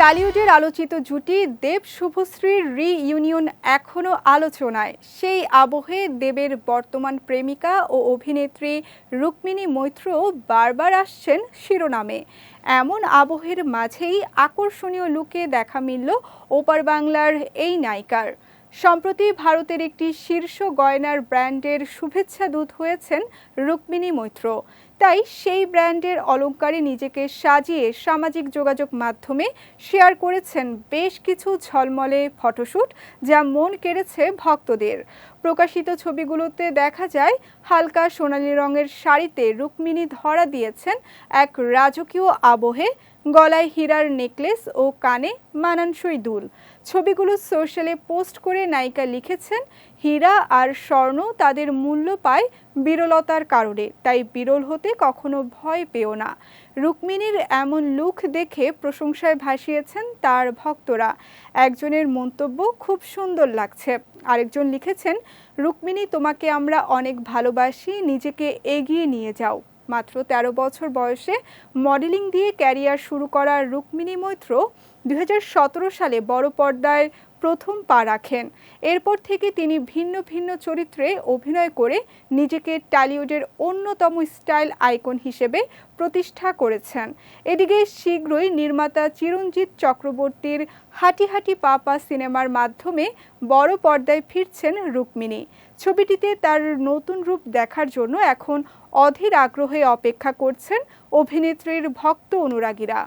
টালিউডের আলোচিত জুটি দেব শুভশ্রীর রি ইউনিয়ন এখনও আলোচনায়। সেই আবহে দেবের বর্তমান প্রেমিকা ও অভিনেত্রী রুক্মিণী মৈত্র বারবার আসছেন শিরোনামে। এমন আবহের মাঝেই আকর্ষণীয় লুকে দেখা মিলল ওপার বাংলার এই নায়িকার। সম্প্রতি ভারতের একটি শীর্ষ গয়নার ব্র্যান্ডের শুভেচ্ছা দূত হয়েছেন রুক্মিণী মৈত্র। তাই সেই ব্র্যান্ডের অলঙ্কারে নিজেকে সাজিয়ে সামাজিক যোগাযোগ মাধ্যমে শেয়ার করেছেন বেশ কিছু ঝলমলে ফটোশ্যুট যা মন কেড়েছে ভক্তদের। প্রকাশিত ছবিগুলোতে দেখা যায়, হালকা সোনালি রঙের শাড়িতে রুক্মিণী ধরা দিয়েছেন এক রাজকীয় আবহে গলায় হীরার নেকলেস ও কানে মানানসই দুল। ছবিগুলো সোশ্যালে পোস্ট করে নায়িকা লিখেছেন, হীরা আর স্বর্ণ তাদের মূল্য পায় বিরলতার কারণে, তাই বিরল হতে কখনো ভয় পেও না। রুক্মিণীর এমন লুক দেখে প্রশংসায় ভাসিয়েছেন তার ভক্তরা। একজনের মন্তব্য খুব সুন্দর লাগছে। আরেকজন লিখেছেন, রুক্মিণী, তোমাকে আমরা অনেক ভালোবাসি, নিজেকে এগিয়ে নিয়ে যাও। মাত্র ১৩ বছর বয়সে মডেলিং দিয়ে ক্যারিয়ার শুরু করা রুক্মিণী মৈত্র দুই হাজার সতেরো সালে বড় পর্দায় প্রথম পা রাখেন। এরপর থেকে তিনি ভিন্ন ভিন্ন চরিত্রে অভিনয় করে নিজেকে টালিউডের অন্যতম স্টাইল আইকন হিসেবে প্রতিষ্ঠা করেছেন। এদিকে শীঘ্রই নির্মাতা চিরঞ্জিত চক্রবর্তীর হাঁটি হাঁটি পাপা সিনেমার মাধ্যমে বড় পর্দায় ফিরছেন রুক্মিণী। ছবিটিতে তার নতুন রূপ দেখার জন্য এখন অধীর আগ্রহে অপেক্ষা করছেন অভিনেত্রীর ভক্ত অনুরাগীরা।